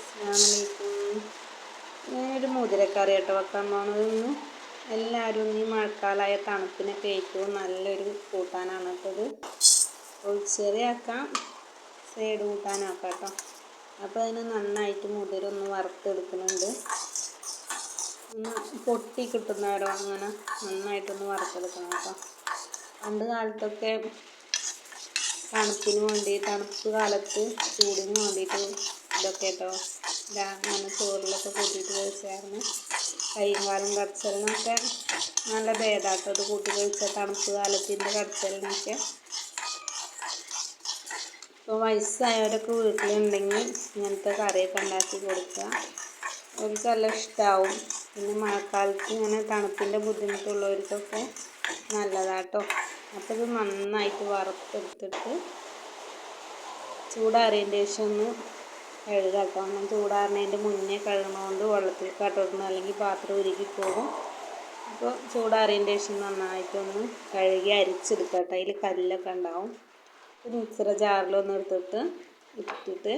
അസ്സാമലൈക്കും ഞാനൊരു മുതിരക്കറി കേട്ടോ വെക്കാൻ പോണത്. ഇന്ന് എല്ലാവരും ഈ മഴക്കാലമായ തണുപ്പിനൊക്കെ ഏറ്റവും നല്ലൊരു കൂട്ടാനാണ് കേട്ടത് ഒഴിച്ചെറിയാക്കാം സൈഡ് കൂട്ടാനാക്കാം കേട്ടോ. അപ്പോൾ അതിന് നന്നായിട്ട് മുതിര ഒന്ന് വറുത്തെടുക്കുന്നുണ്ട്. ഒന്ന് പൊട്ടി കിട്ടുന്നവരോ അങ്ങനെ നന്നായിട്ടൊന്ന് വറുത്തെടുക്കണം കേട്ടോ. പണ്ട് കാലത്തൊക്കെ തണുപ്പിന് വേണ്ടി തണുപ്പ് കാലത്ത് ചൂടിന് വേണ്ടിയിട്ട് ഇതൊക്കെ കേട്ടോ അങ്ങനെ ചോറിലൊക്കെ കൂട്ടിയിട്ട് കഴിച്ചായിരുന്നു കൈയും കാലും കടച്ചലിനൊക്കെ നല്ല ഭേദാട്ടോ. അത് കൂട്ടി കഴിച്ച തണുപ്പ് കാലത്തിന്റെ കടച്ചലിനൊക്കെ ഇപ്പോൾ വയസ്സായവരൊക്കെ വീട്ടിലുണ്ടെങ്കിൽ ഇങ്ങനത്തെ കറിയൊക്കെ ഉണ്ടാക്കി കൊടുക്കുക. അവർക്ക് നല്ല ഇഷ്ടമാവും പിന്നെ മഴക്കാലത്ത് ഇങ്ങനെ തണുപ്പിന്റെ ബുദ്ധിമുട്ടുള്ളവർക്കൊക്കെ നല്ലതാട്ടോ. അപ്പോൾ ഇത് നന്നായിട്ട് വറുത്തെടുത്തിട്ട് ചൂടാറിയതിന്റെ ശേഷം ഒന്ന് കഴുകാട്ടോ ഒന്നും ചൂടാറുന്നതിന്റെ മുന്നേ കഴുകണോണ്ട് വെള്ളത്തിൽ കട്ടോട്ടണം അല്ലെങ്കിൽ പാത്രം ഉരുകി പോകും. അപ്പോൾ ചൂടാറിയതിന്റെ ശേഷം നന്നായിട്ടൊന്ന് കഴുകി അരിച്ചെടുക്കട്ടെ അതിൽ കല്ലൊക്കെ ഉണ്ടാവും. മിക്സറ ജാറിലൊന്ന് എടുത്തിട്ട് ഇട്ടിട്ട്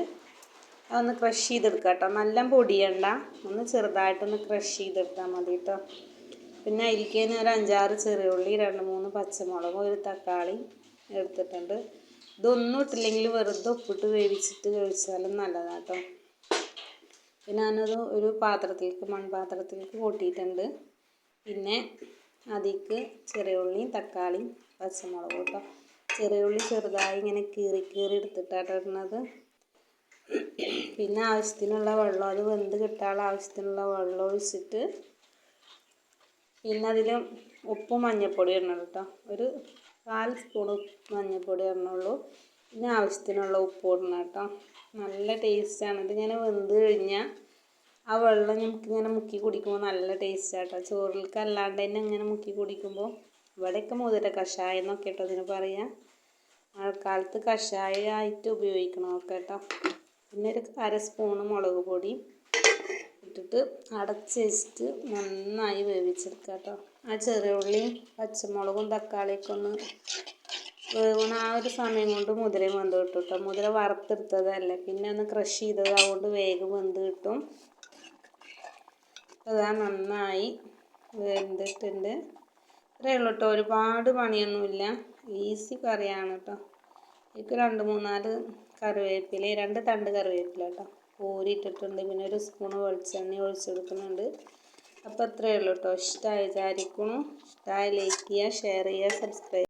അതൊന്ന് ക്രഷ് ചെയ്തെടുക്കുക കേട്ടോ. നല്ല പൊടിയണ്ട. ഒന്ന് ചെറുതായിട്ടൊന്ന് ക്രഷ് ചെയ്തെടുത്താൽ മതി കേട്ടോ. പിന്നെ അതിലേക്ക് ഒരു അഞ്ചാറ് ചെറിയ ഉള്ളി രണ്ട് മൂന്ന് പച്ചമുളക് ഒരു തക്കാളി എടുത്തിട്ടുണ്ട്. ഇതൊന്നും ഇട്ടില്ലെങ്കിൽ വെറുതെ ഉപ്പിട്ട് വേവിച്ചിട്ട് കഴിച്ചാലും നല്ലതാണ് കേട്ടോ പിന്നെ ഞാനത് ഒരു പാത്രത്തിലേക്ക് മൺപാത്രത്തിലേക്ക് കൂട്ടിയിട്ടുണ്ട്. പിന്നെ അതിക്ക് ചെറിയ ഉള്ളിയും തക്കാളിയും പച്ചമുളകും കേട്ടോ. ചെറിയ ഉള്ളി ചെറുതായി ഇങ്ങനെ കീറി കീറി എടുത്തിട്ടാണ് ഇടുന്നത്. പിന്നെ ആവശ്യത്തിനുള്ള വെള്ളം അത് വെന്ത് കിട്ടാനുള്ള ആവശ്യത്തിനുള്ള വെള്ളം ഒഴിച്ചിട്ട് പിന്നെ അതിൽ ഉപ്പും മഞ്ഞൾപ്പൊടി ഇടണം കേട്ടോ. ഒരു കാൽ സ്പൂൺ മഞ്ഞൾപ്പൊടി ഇടണുള്ളൂ. പിന്നെ ആവശ്യത്തിനുള്ള ഉപ്പ് ഇടണം കേട്ടോ. നല്ല ടേസ്റ്റാണ് ഇതിങ്ങനെ വെന്ത് കഴിഞ്ഞാൽ ആ വെള്ളം നമുക്കിങ്ങനെ മുക്കി കുടിക്കുമ്പോൾ നല്ല ടേസ്റ്റാണ് കേട്ടോ ചോറിലേക്ക് അല്ലാണ്ട് തന്നെ ഇങ്ങനെ മുക്കി കുടിക്കുമ്പോൾ ഇവിടെയൊക്കെ മുതിര കഷായം എന്നൊക്കെ കേട്ടോ ഇതിന് പറയാം. മഴക്കാലത്ത് കഷായമായിട്ട് ഉപയോഗിക്കണം കേട്ടോ. പിന്നെ ഒരു അര സ്പൂണ് മുളക് പൊടി. ഇട്ടിട്ട് അടച്ച് വെച്ചിട്ട് നന്നായി വേവിച്ചെടുക്കുക കേട്ടോ. ആ ചെറിയ പച്ചമുളകും തക്കാളിയൊക്കെ ഒന്ന് വേവണ ആ ഒരു സമയം കൊണ്ട് മുതിരയും വെന്ത് കിട്ടും കേട്ടോ. മുതിര വറുത്തെടുത്തതല്ലേ. പിന്നെ ഒന്ന് ക്രഷ് ചെയ്തത് അതുകൊണ്ട് വേഗം വെന്ത് കിട്ടും. അതാ നന്നായി വെന്തിട്ടുണ്ട്. ഇത്രയേ ഉള്ളൂ കേട്ടോ. ഒരുപാട് പണിയൊന്നുമില്ല. ഈസി കറിയാണ് കേട്ടോ. എനിക്ക് രണ്ട് മൂന്നാൽ കറിവേപ്പില രണ്ട് തണ്ട് കറിവേപ്പില കേട്ടോ. കോരിയിട്ടിട്ടുണ്ട് പിന്നെ ഒരു സ്പൂണ് വെളിച്ചെണ്ണ ഒഴിച്ചെടുക്കുന്നുണ്ട് അപ്പോൾ അത്രയേ ഉള്ളൂ കേട്ടോ ഇഷ്ടമായി വിചാരിക്കുന്നു. ഇഷ്ടമായി ലൈക്ക് ചെയ്യുക ഷെയർ ചെയ്യുക സബ്സ്ക്രൈബ്